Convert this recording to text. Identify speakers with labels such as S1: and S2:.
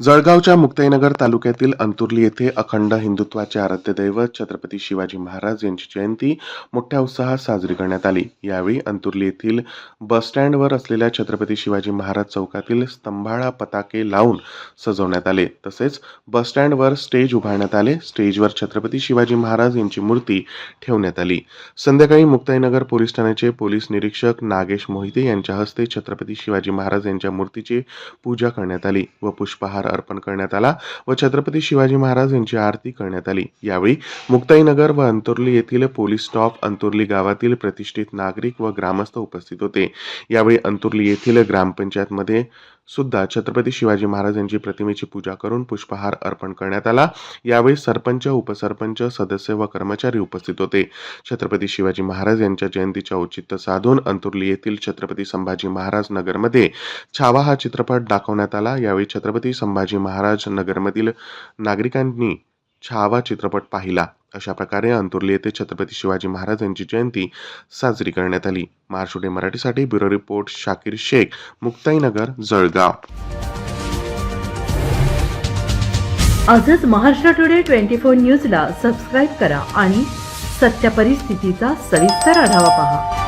S1: जळगावच्या मुक्ताईनगर तालुक्यातील अंतुर्ली येथे अखंड हिंदुत्वाचे आराध्य दैवत छत्रपती शिवाजी महाराज यांची जयंती मोठ्या उत्साहात साजरी करण्यात आली. यावेळी अंतुर्ली येथील बसस्टँडवर असलेल्या छत्रपती शिवाजी महाराज चौकातील स्तंभाळा पताके लावून सजवण्यात आले. तसेच बसस्टँडवर स्टेज उभारण्यात आले. स्टेजवर छत्रपती शिवाजी महाराज यांची मूर्ती ठेवण्यात आली. संध्याकाळी मुक्ताईनगर पोलीस ठाण्याचे पोलीस निरीक्षक नागेश मोहिते यांच्या हस्ते छत्रपती शिवाजी महाराज यांच्या मूर्तीची पूजा करण्यात आली व पुष्पहार अर्पण करण्यात आला व छत्रपती शिवाजी महाराज यांची आरती करण्यात आली. यावेळी मुक्ताईनगर व अंतुर्ली येथील पोलीस स्टॉप अंतुर्ली गावातील प्रतिष्ठित नागरिक व ग्रामस्थ उपस्थित होते. यावेळी अंतुर्ली येथील ग्रामपंचायतमध्ये सुद्धा छत्रपती शिवाजी महाराज यांची प्रतिमेची पूजा करून पुष्पहार अर्पण करण्यात आला. यावेळी सरपंच उपसरपंच सदस्य व कर्मचारी उपस्थित होते. छत्रपती शिवाजी महाराज यांच्या जयंतीचे औचित्य साधून अंतुर्ली येथील छत्रपती संभाजी महाराज नगरमध्ये छावा हा चित्रपट दाखवण्यात आला. यावेळी छत्रपती संभाजी महाराज नगरमधील नागरिकांनी छावा चित्रपट पाहिला. अशा प्रकारे अंतुर्ली येथे छत्रपती शिवाजी महाराज यांची जयंती साजरी करण्यात आली. महाराष्ट्र मराठीसाठी ब्युरो रिपोर्ट शाकीर शेख मुक्ताईनगर जळगाव.
S2: आजच महाराष्ट्र टुडे ट्वेंटी फोर न्यूजला सबस्क्राईब करा आणि सत्य परिस्थितीचा सविस्तर आढावा पहा.